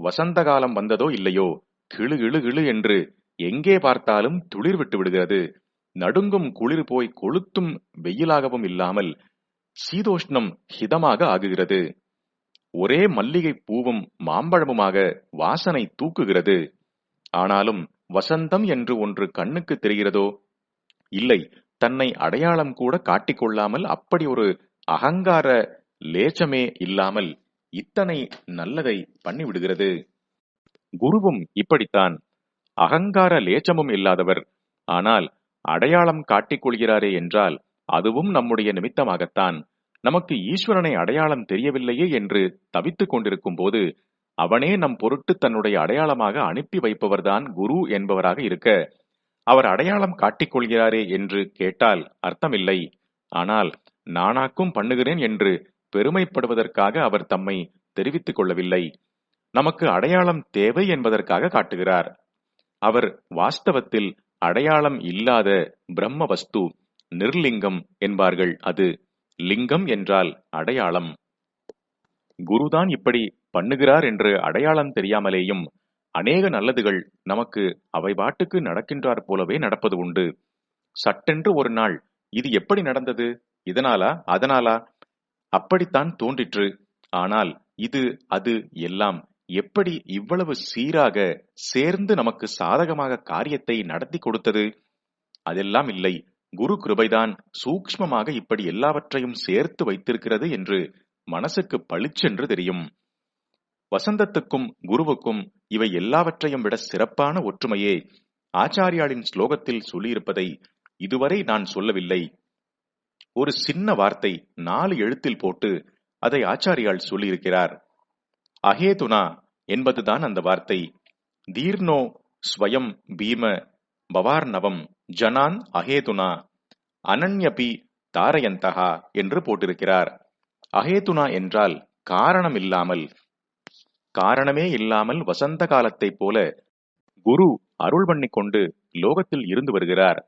வசந்த காலம் வந்ததோ இல்லையோ? கிளு இழு இழு என்று எங்கே பார்த்தாலும் துளிர் விட்டு விடுகிறது. நடுங்கும் குளிர் போய் கொளுத்தும் வெயிலாகவும் இல்லாமல் சீதோஷ்ணம் ஹிதமாக ஆகுகிறது. ஒரே மல்லிகை பூவும் மாம்பழமுமாக வாசனை தூக்குகிறது. ஆனாலும் வசந்தம் என்று ஒன்று கண்ணுக்கு தெரிகிறதோ? இல்லை தன்னை அடையாளம் கூட காட்டிக்கொள்ளாமல் அப்படி ஒரு அகங்கார லேச்சமே இல்லாமல் இத்தனை நல்லதை பண்ணிவிடுகிறது. குருவும் இப்படித்தான். அகங்கார லேச்சமும் இல்லாதவர். ஆனால் அடையாளம் காட்டிக் கொள்கிறாரே என்றால் அதுவும் நம்முடைய நிமித்தமாகத்தான். நமக்கு ஈஸ்வரனை அடையாளம் தெரியவில்லையே என்று தவித்துக் கொண்டிருக்கும் போது அவனே நம் பொருட்டு தன்னுடைய அடையாளமாக அனுப்பி வைப்பவர்தான் குரு என்பவராக இருக்க அவர் அடையாளம் காட்டிக் கொள்கிறாரே என்று கேட்டால் அர்த்தமில்லை. ஆனால் நானாக்கும் பண்ணுகிறேன் என்று பெருமைப்படுவதற்காக அவர் தம்மை தெரிவித்துக் கொள்ளவில்லை. நமக்கு அடையாளம் தேவை என்பதற்காக காட்டுகிறார். அவர் வாஸ்தவத்தில் அடையாளம் இல்லாத பிரம்ம வஸ்து நிர்லிங்கம் என்பார்கள். அது லிங்கம் என்றால் அடையாளம். குருதான் இப்படி பண்ணுகிறார் என்று அடையாளம் தெரியாமலேயும் அநேக நல்லதுகள் நமக்கு அவை பாட்டுக்கு நடக்கின்றார் போலவே நடப்பது உண்டு. சட்டென்று ஒரு நாள் இது எப்படி நடந்தது? இதனாலா? அதனாலா? அப்படித்தான் தோன்றிற்று. ஆனால் இது அது எல்லாம் எப்படி இவ்வளவு சீராக சேர்ந்து நமக்கு சாதகமாக காரியத்தை நடத்தி கொடுத்தது? அதெல்லாம் இல்லை. குரு கிருபைதான் சூக்ஷ்மமாக இப்படி எல்லாவற்றையும் சேர்த்து வைத்திருக்கிறது என்று மனசுக்கு பளிச்சென்று தெரியும். வசந்தத்துக்கும் குருவுக்கும் இவை எல்லாவற்றையும் விட சிறப்பான ஒற்றுமையே. ஆச்சாரியாளின் ஸ்லோகத்தில் சொல்லியிருப்பதை இதுவரை நான் சொல்லவில்லை. ஒரு சின்ன வார்த்தை நாலு எழுத்தில் போட்டு அதை ஆச்சாரியால் சொல்லியிருக்கிறார். அஹேதுனா என்பதுதான் அந்த வார்த்தை. தீர்ணோ ஸ்வயம் பீம பவார்ணவம் ஜனான் அஹேதுனா அனன்யபி தாரயந்தகா என்று போட்டிருக்கிறார். அஹேதுனா என்றால் காரணம் இல்லாமல் காரணமே இல்லாமல் வசந்த காலத்தைப் போல குரு அருள் பண்ணி கொண்டு லோகத்தில் இருந்து வருகிறார்.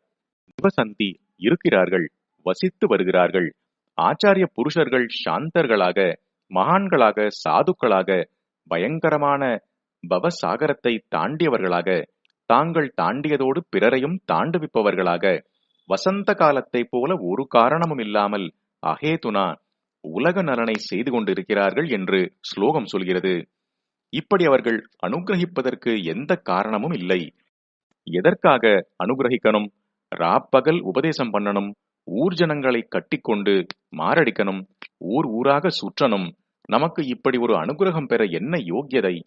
சிவசந்தி இருக்கிறார்கள். வசித்து வருகிறார்கள். ஆச்சாரிய புருஷர்கள் சாந்தர்களாக மகான்களாக சாதுக்களாக பயங்கரமான பவசாகரத்தை தாண்டியவர்களாக தாங்கள் தாண்டியதோடு பிறரையும் தாண்டுவிப்பவர்களாக வசந்த காலத்தைப் போல ஒரு காரணமும் இல்லாமல் அகேதுனா உலக நலனை செய்து கொண்டிருக்கிறார்கள் என்று ஸ்லோகம் சொல்கிறது. இப்படி அவர்கள் அனுகிரகிப்பதற்கு எந்த காரணமும் இல்லை. எதற்காக அனுகிரகிக்கணும்? ராப்பகல் உபதேசம் பண்ணணும்? ஊர் ஜனங்களை கட்டிக்கொண்டு மாரடிக்கணும் ஊர் ஊராக சுற்றணும். நமக்கு இப்படி ஒரு அனுகிரகம் பெற என்ன யோக்கியதை?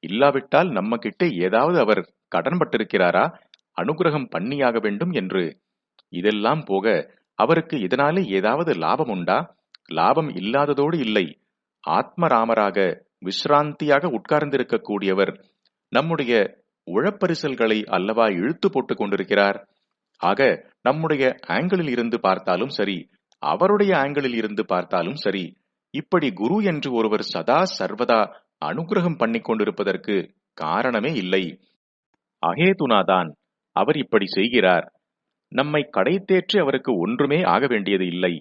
இல்லாவிட்டால் நம்ம கிட்ட ஏதாவது அவர் கடன்பட்டிருக்கிறாரா? அனுகிரகம் பண்ணியாக வேண்டும் என்று. இதெல்லாம் போக அவருக்கு இதனாலே ஏதாவது லாபம் உண்டா? லாபம் இல்லாததோடு இல்லை. ஆத்மராமராக விஸ்ராந்தியாக உட்கார்ந்திருக்கக்கூடியவர் நம்முடைய உழப்பரிசல்களை அல்லவா இழுத்து போட்டுக் கொண்டிருக்கிறார். ஆக நம்முடைய ஆங்கிளில் இருந்து பார்த்தாலும் சரி அவருடைய ஆங்கிளில் இருந்து பார்த்தாலும் சரி இப்படி குரு என்று ஒருவர் சதா சர்வதா அனுகிரகம் பண்ணி கொண்டிருப்பதற்கு காரணமே இல்லை. அகேதுனாதான் அவர் இப்படி செய்கிறார். நம்மை கடை அவருக்கு ஒன்றுமே ஆக வேண்டியது இல்லை.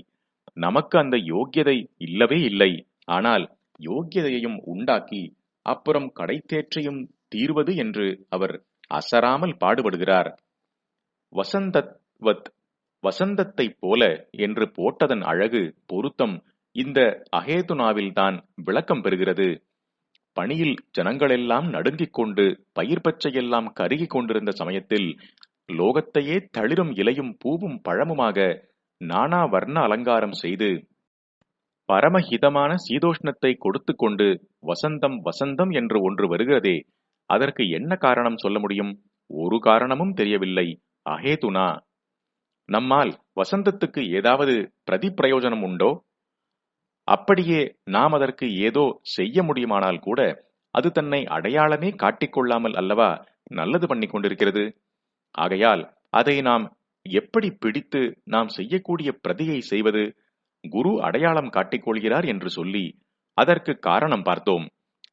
நமக்கு அந்த யோக்கியதை இல்லவே இல்லை. ஆனால் யோக்கியதையையும் உண்டாக்கி அப்புறம் கடை தேற்றையும் தீர்வது என்று அவர் அசராமல் பாடுபடுகிறார். வத் வசந்தத்தைப் போல என்று போட்டதன் அழகு பொருத்தம் இந்த அகேதுனாவில்தான் விளக்கம் பெறுகிறது. பணியில் ஜனங்களெல்லாம் நடுங்கிக் கொண்டு பயிர் பச்சையெல்லாம் கருகிக் கொண்டிருந்த சமயத்தில் லோகத்தையே தளிரும் இலையும் பூவும் பழமுமாக நானா வர்ண அலங்காரம் செய்து பரமஹிதமான சீதோஷ்ணத்தை கொடுத்து கொண்டு வசந்தம் வசந்தம் என்று ஒன்று வருகிறதே அதற்கு என்ன காரணம் சொல்ல முடியும்? ஒரு காரணமும் தெரியவில்லை. அஹேதுனா நம்மால் வசந்தத்துக்கு ஏதாவது பிரதி பிரயோஜனம் உண்டோ? அப்படியே நாம் அதற்கு ஏதோ செய்ய முடியுமானால் கூட அது தன்னை அடையாளமே காட்டிக்கொள்ளாமல் அல்லவா நல்லது பண்ணி கொண்டிருக்கிறது? ஆகையால் அதை நாம் எப்படி பிடித்து நாம் செய்யக்கூடிய பிரதியை செய்வது? குரு அடையாளம் காட்டிக்கொள்கிறார் என்று சொல்லி அதற்கு காரணம் பார்த்தோம்.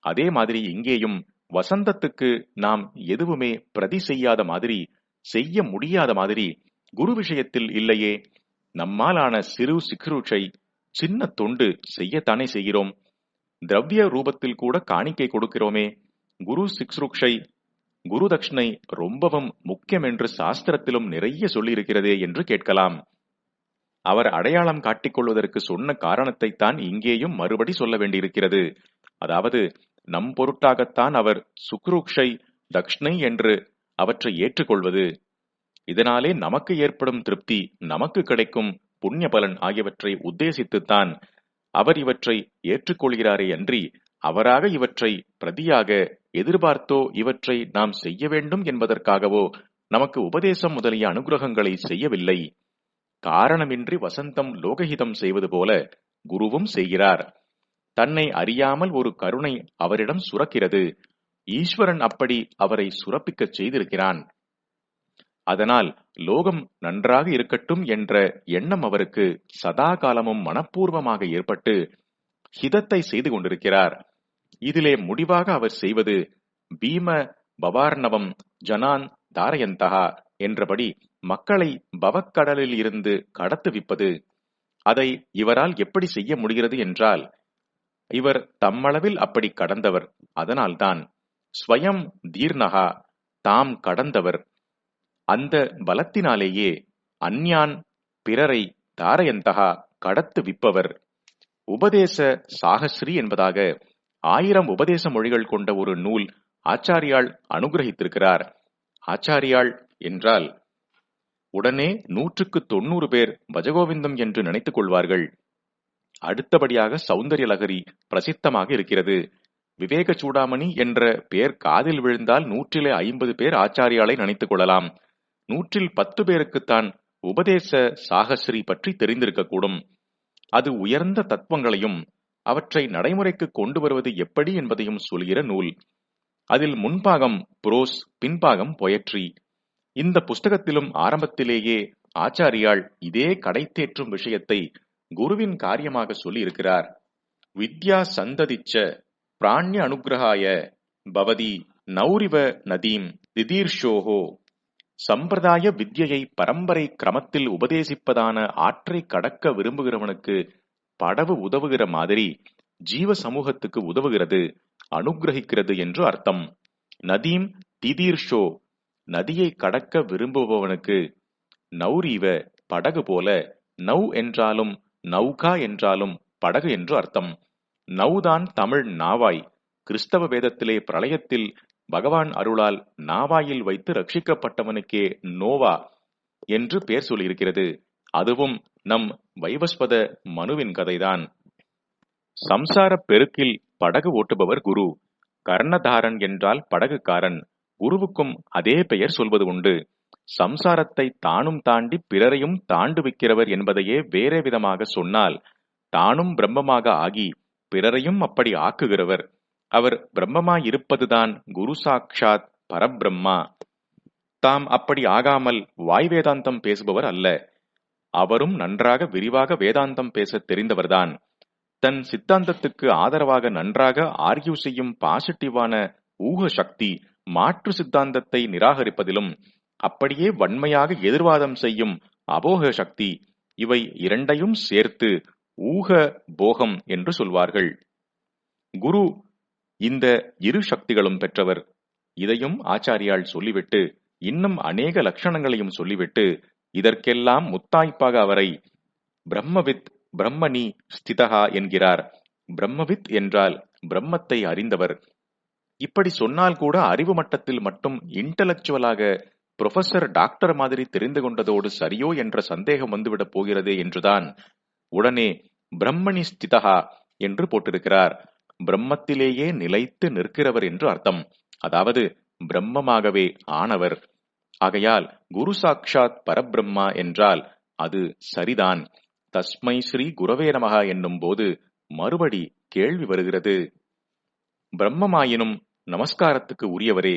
அதே மாதிரி இங்கேயும் வசந்தத்துக்கு நாம் எதுவுமே பிரதி செய்யாத மாதிரி செய்ய முடியாத மாதிரி குரு விஷயத்தில் இல்லையே. நம்மாலான சிறு சிக்ரூச்சை சின்ன தொண்டு செய்யத்தானே செய்கிறோம். திரவிய ரூபத்தில் கூட காணிக்கை கொடுக்கிறோமே. குரு சிக்ருக்ஷை குரு தட்சிணை ரொம்பவும் முக்கியம் என்று சாஸ்திரத்திலும் நிறைய சொல்லியிருக்கிறதே என்று கேட்கலாம். அவர் அடையாளம் காட்டிக்கொள்வதற்கு சொன்ன காரணத்தை தான் இங்கேயும் மறுபடி சொல்ல வேண்டியிருக்கிறது. அதாவது நம் பொருட்டாகத்தான் அவர் சுக்ருக்ஷை தக்ஷ்ணை என்று அவற்றை ஏற்றுக்கொள்வது. இதனாலே நமக்கு ஏற்படும் திருப்தி நமக்கு கிடைக்கும் புண்ணிய பலன் ஆகியவற்றை உத்தேசித்துத்தான் அவர் இவற்றை ஏற்றுக்கொள்கிறாரே அன்றி அவராக இவற்றை பிரதியாக எதிர்பார்த்தோ இவற்றை நாம் செய்ய வேண்டும் என்பதற்காகவோ நமக்கு உபதேசம் முதலிய அனுகிரகங்களை செய்யவில்லை. காரணமின்றி வசந்தம் லோகஹிதம் செய்வது போல குருவும் செய்கிறார். தன்னை அறியாமல் ஒரு கருணை அவரிடம் சுரக்கிறது. ஈஸ்வரன் அப்படி அவரை சுரப்பிக்கச் செய்திருக்கிறான். அதனால் லோகம் நன்றாக இருக்கட்டும் என்ற எண்ணம் அவருக்கு சதா காலமும் மனப்பூர்வமாக ஏற்பட்டு ஹிதத்தை செய்து கொண்டிருக்கிறார். இதிலே முடிவாக அவர் செய்வது பீம பவார்ணவம் ஜனான் தாரயந்தகா என்றபடி மக்களை பவக்கடலில் இருந்து கடத்துவிப்பது அதை இவரால் எப்படி செய்ய முடிகிறது என்றால் இவர் தம்மளவில் அப்படி கடந்தவர். அதனால்தான் ஸ்வயம் தீர்ணகா தாம் கடந்தவர். அந்த பலத்தினாலேயே அந்யான் பிறரை தாரயந்தகா கடத்து விப்பவர். உபதேச சாகஸ்ரீ என்பதாக ஆயிரம் உபதேச மொழிகள் கொண்ட ஒரு நூல் ஆச்சாரியால் அனுகிரகித்திருக்கிறார். ஆச்சாரியாள் என்றால் உடனே நூற்றுக்கு தொண்ணூறு பேர் பஜகோவிந்தம் என்று நினைத்துக் கொள்வார்கள். அடுத்தபடியாக சௌந்தரிய லகரி பிரசித்தமாக இருக்கிறது. விவேக சூடாமணி என்ற பெயர் காதில் விழுந்தால் நூற்றிலே ஐம்பது பேர் ஆச்சாரியாலை நினைத்துக் கொள்ளலாம். நூற்றில் பத்து பேருக்குத்தான் உபதேச சாகஸ்ரீ பற்றி தெரிந்திருக்கக்கூடும். அது உயர்ந்த தத்துவங்களையும் அவற்றை நடைமுறைக்கு கொண்டு வருவது எப்படி என்பதையும் சொல்கிற நூல். அதில் முன்பாகம் புரோஸ் பின்பாகம் பொயட்ரி. இந்த புஸ்தகத்திலும் ஆரம்பத்திலேயே ஆச்சாரியால் இதே கடைத்தேற்றும் விஷயத்தை குருவின் காரியமாக சொல்லி இருக்கிறார் வித்யா சந்ததிச்ச பிராண்ய அனுகிரகாய பவதி நௌரிவ நதீம் திதீர்ஷோஹோ சம்பிரதாய வித்யை பரம்பரை கிரமத்தில் உபதேசிப்பதான ஆற்றை கடக்க விரும்புகிறவனுக்கு படவு உதவுகிற மாதிரி ஜீவ சமூகத்துக்கு உதவுகிறது அனுகிரகிக்கிறது என்று அர்த்தம். நதீம் திதீர்ஷோ நதியை கடக்க விரும்புபவனுக்கு நௌரீவ படகு போல நௌ என்றாலும் நௌகா என்றாலும் படகு என்று அர்த்தம். நௌதான் தமிழ் நாவாய். கிறிஸ்தவ வேதத்திலே பிரளயத்தில் பகவான் அருளால் நாவாயில் வைத்து ரட்சிக்கப்பட்டவனுக்கே நோவா என்று பெயர் சொல்லியிருக்கிறது. அதுவும் நம் வைவஸ்வத மனுவின் கதைதான். சம்சார பெருக்கில் படகு ஓட்டுபவர் குரு. கர்ணதாரன் என்றால் படகுக்காரன். குருவுக்கும் அதே பெயர் சொல்வது உண்டு. சம்சாரத்தை தானும் தாண்டி பிறரையும் தாண்டுவிக்கிறவர் என்பதையே வேறே விதமாக சொன்னால் தானும் பிரம்மமாக ஆகி பிறரையும் அப்படி ஆக்குகிறவர். அவர் பிரம்மமாயிருப்பதுதான் குரு சாக்ஷாத் பரபிரம்மா. தாம் அப்படி ஆகாமல் வாய் வேதாந்தம் பேசுபவர் அல்ல. அவரும் நன்றாக விரிவாக வேதாந்தம் பேச தெரிந்தவர்தான். தன் சித்தாந்தத்துக்கு ஆதரவாக நன்றாக ஆர்கியூ செய்யும் பாசிட்டிவான ஊக சக்தி மாற்று சித்தாந்தத்தை நிராகரிப்பதிலும் அப்படியே வன்மையாக எதிர்வாதம் செய்யும் அபோக சக்தி இவை இரண்டையும் சேர்த்து ஊக போகம் என்று சொல்வார்கள். குரு இந்த இரு சக்திகளும் பெற்றவர். இதையும் ஆச்சாரியால் சொல்லிவிட்டு இன்னும் அநேக லட்சணங்களையும் சொல்லிவிட்டு இதற்கெல்லாம் முத்தாய்ப்பாக அவரை பிரம்மவித் பிரம்மணி ஸ்திதகா என்கிறார். பிரம்மவித் என்றால் பிரம்மத்தை அறிந்தவர். இப்படி சொன்னால் கூட அறிவு மட்டத்தில் மட்டும் இன்டலெக்சுவலாக புரொஃபசர் டாக்டர் மாதிரி தெரிந்து கொண்டதோடு சரியோ என்ற சந்தேகம் வந்துவிடப் போகிறதே என்றுதான் உடனே பிரம்மணி ஸ்திதகா என்று போட்டிருக்கிறார். பிரம்மத்திலேயே நிலைத்து நிற்கிறவர் என்று அர்த்தம். அதாவது பிரம்மமாகவே ஆனவர். ஆகையால் குரு சாக்ஷாத் பரபிரம்மா என்றால் அது சரிதான். தஸ்மை ஸ்ரீ குரவே நமகா என்னும் போது மறுபடி கேள்வி வருகிறது. பிரம்மமாயினும் நமஸ்காரத்துக்கு உரியவரே.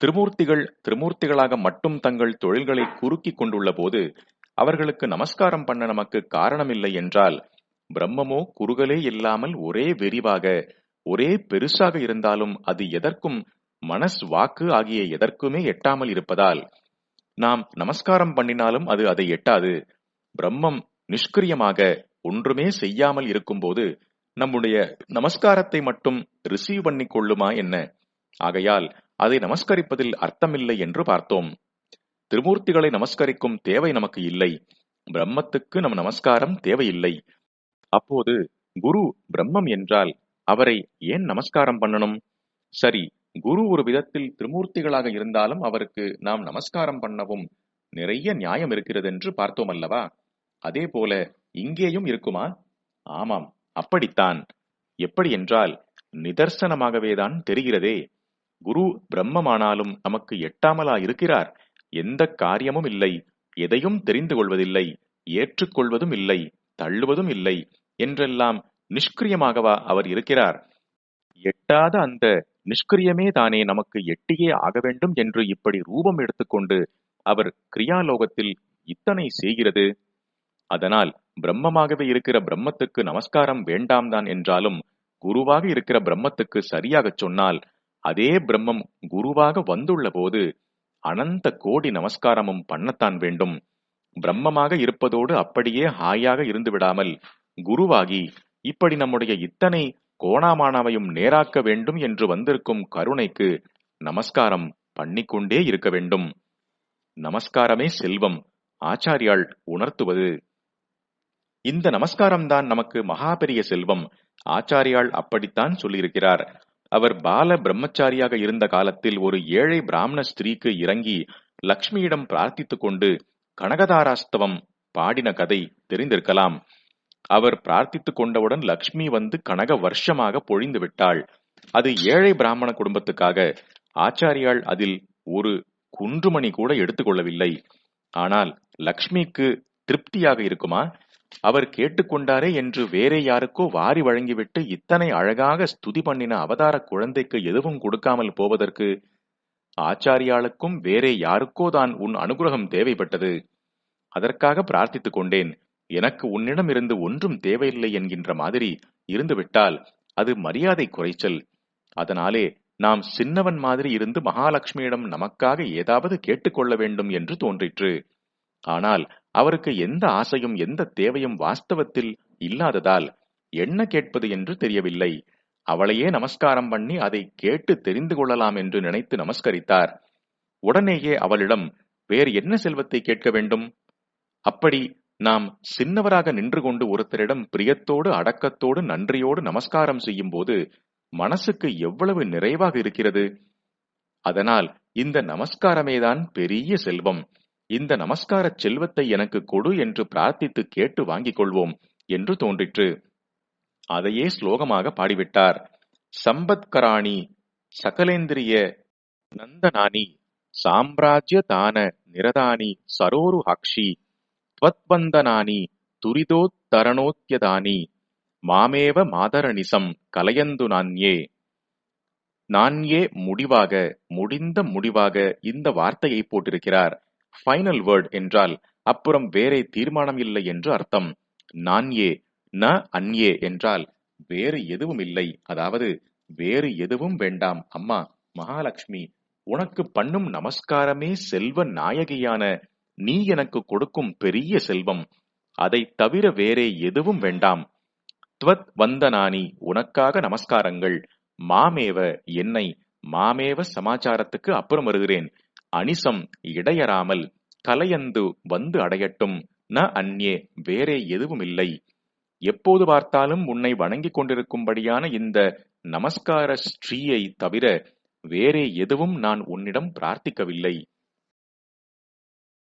திருமூர்த்திகள் திருமூர்த்திகளாக மட்டும் தங்கள் தொழில்களை குறுக்கிக் கொண்டுள்ள போது அவர்களுக்கு நமஸ்காரம் பண்ண நமக்கு காரணமில்லை என்றால் பிரம்மமோ குறுகலே இல்லாமல் ஒரே விரிவாக ஒரே பெருசாக இருந்தாலும் அது எதற்கும் மனஸ் வாக்கு ஆகிய எதற்குமே எட்டாமல் இருப்பதால் நாம் நமஸ்காரம் பண்ணினாலும் அது அதை எட்டாது. பிரம்மம் நிஷ்கிரியமாக ஒன்றுமே செய்யாமல் இருக்கும்போது நம்முடைய நமஸ்காரத்தை மட்டும் ரிசீவ் பண்ணி கொள்ளுமா என்ன? ஆகையால் அதை நமஸ்கரிப்பதில் அர்த்தமில்லை என்று பார்த்தோம். திருமூர்த்திகளை நமஸ்கரிக்கும் தேவை நமக்கு இல்லை. பிரம்மத்துக்கு நம் நமஸ்காரம் தேவையில்லை. அப்போது குரு பிரம்மம் என்றால் அவரை ஏன் நமஸ்காரம் பண்ணணும்? சரி குரு ஒரு விதத்தில் திருமூர்த்திகளாக இருந்தாலும் அவருக்கு நாம் நமஸ்காரம் பண்ணவும் நிறைய நியாயம் இருக்கிறது என்று பார்த்தோம் அல்லவா? அதே போல இங்கேயும் இருக்குமா? ஆமாம் அப்படித்தான். எப்படி என்றால் நிதர்சனமாகவேதான் தெரிகிறதே. குரு பிரம்மமானாலும் நமக்கு எட்டாமலா இருக்கிறார். எந்த காரியமும் இல்லை. எதையும் தெரிந்து கொள்வதில்லை. ஏற்றுக்கொள்வதும் இல்லை. தள்ளுவதும் இல்லை. என்றெல்லாம் நிஷ்கிரியமாகவா அவர் இருக்கிறார்? எட்டாத அந்த நிஷ்கிரியமே தானே நமக்கு எட்டியே ஆக வேண்டும் என்று இப்படி ரூபம் எடுத்துக்கொண்டு அவர் கிரியாலோகத்தில் இத்தனை செய்கிறது? அதனால் பிரம்மமாகவே இருக்கிற பிரம்மத்துக்கு நமஸ்காரம் வேண்டாம் தான் என்றாலும் குருவாக இருக்கிற பிரம்மத்துக்கு சரியாக சொன்னால் அதே பிரம்மம் குருவாக வந்துள்ள போது அனந்த கோடி நமஸ்காரமும் பண்ணத்தான் வேண்டும். பிரம்மமாக இருப்பதோடு அப்படியே ஹாயாக இருந்து விடாமல் குருவாகி இப்படி நம்முடைய இத்தனை கோணாமானாவையும் நேராக்க வேண்டும் என்று வந்திருக்கும் கருணைக்கு நமஸ்காரம் பண்ணிக்கொண்டே இருக்க வேண்டும். நமஸ்காரமே செல்வம் ஆச்சாரியால் உணர்த்துவது. இந்த நமஸ்காரம்தான் நமக்கு மகா பெரிய செல்வம் ஆச்சாரியால் அப்படித்தான் சொல்லியிருக்கிறார். அவர் பால பிரம்மச்சாரியாக இருந்த காலத்தில் ஒரு ஏழை பிராமண ஸ்திரீக்கு இறங்கி லக்ஷ்மியிடம் பிரார்த்தித்துக் கொண்டு கனகதாராஸ்தவம் பாடின கதை தெரிந்திருக்கலாம். அவர் பிரார்த்தித்துக் கொண்டவுடன் லக்ஷ்மி வந்து கனக வருஷமாக பொழிந்து விட்டாள். அது ஏழை பிராமண குடும்பத்துக்காக. ஆச்சாரியால் அதில் ஒரு குன்றுமணி கூட எடுத்துக்கொள்ளவில்லை ஆனால் லக்ஷ்மிக்கு திருப்தியாக இருக்குமா? அவர் கேட்டுக்கொண்டாரே என்று வேறே யாருக்கோ வாரி வழங்கிவிட்டு இத்தனை அழகாக ஸ்துதி பண்ணின அவதார குழந்தைக்கு எதுவும் கொடுக்காமல் போவதற்கு ஆச்சாரியாளுக்கும் வேறே யாருக்கோ தான் உன் அனுகிரகம் தேவைப்பட்டது. அதற்காக பிரார்த்தித்துக் கொண்டேன். எனக்கு உன்னிடம் இருந்து ஒன்றும் தேவையில்லை என்கின்ற மாதிரி இருந்துவிட்டால் அது மரியாதை குறைச்சல். அதனாலே நாம் சின்னவன் மாதிரி இருந்து மகாலட்சுமியிடம் நமக்காக ஏதாவது கேட்டுக்கொள்ள வேண்டும் என்று தோன்றிற்று. ஆனால் அவருக்கு எந்த ஆசையும் எந்த தேவையும் வாஸ்தவத்தில் இல்லாததால் என்ன கேட்பது என்று தெரியவில்லை. அவளையே நமஸ்காரம் பண்ணி அதை கேட்டு தெரிந்து கொள்ளலாம் என்று நினைத்து நமஸ்கரித்தார். உடனேயே அவளிடம் வேறு என்ன செல்வத்தை கேட்க வேண்டும்? அப்படி நாம் சின்னவராக நின்று கொண்டு ஒருத்தரிடம் பிரியத்தோடு அடக்கத்தோடு நன்றியோடு நமஸ்காரம் செய்யும் போது மனசுக்கு எவ்வளவு நிறைவாக இருக்கிறது? அதனால் இந்த நமஸ்காரமேதான் பெரிய செல்வம். இந்த நமஸ்கார செல்வத்தை எனக்கு கொடு என்று பிரார்த்தித்து கேட்டு வாங்கிக் கொள்வோம் என்று தோன்றிற்று. அதையே ஸ்லோகமாக பாடிவிட்டார். சம்பத்கராணி சகலேந்திரிய நந்தனானி சாம்ராஜ்ய தான நிரதானி சரோரு ஹக்ஷி త్వద్బంధనాని துரிதோத்தரணோத்யதானி மாமேவ மாதரணிசம் கலையந்து நான்யே நான்யே முடிவாக முடிந்த முடிவாக இந்த வார்த்தையை போட்டிருக்கிறார். ஃபைனல் வேர்ட் என்றால் அப்புறம் வேறே தீர்மானம் இல்லை என்று அர்த்தம். நான்யே ந அன்யே என்றால் வேறு எதுவும் இல்லை. அதாவது வேறு எதுவும் வேண்டாம். அம்மா மகாலட்சுமி உனக்கு பண்ணும் நமஸ்காரமே செல்வ நாயகியான நீ எனக்கு கொடுக்கும் பெரிய செல்வம். அதை தவிர வேறே எதுவும் வேண்டாம். துவத் வந்தனானி உனக்காக நமஸ்காரங்கள். மாமேவ என்னை மாமேவ சமாச்சாரத்துக்கு அப்புறம் வருகிறேன். அனிசம் இடையறாமல் கலையந்து வந்து அடையட்டும். ந அந்நே வேறே எதுவும் இல்லை எப்போது பார்த்தாலும் உன்னை வணங்கிக் கொண்டிருக்கும்படியான இந்த நமஸ்கார ஸ்ரீயை தவிர வேறே எதுவும் நான் உன்னிடம் பிரார்த்திக்கவில்லை.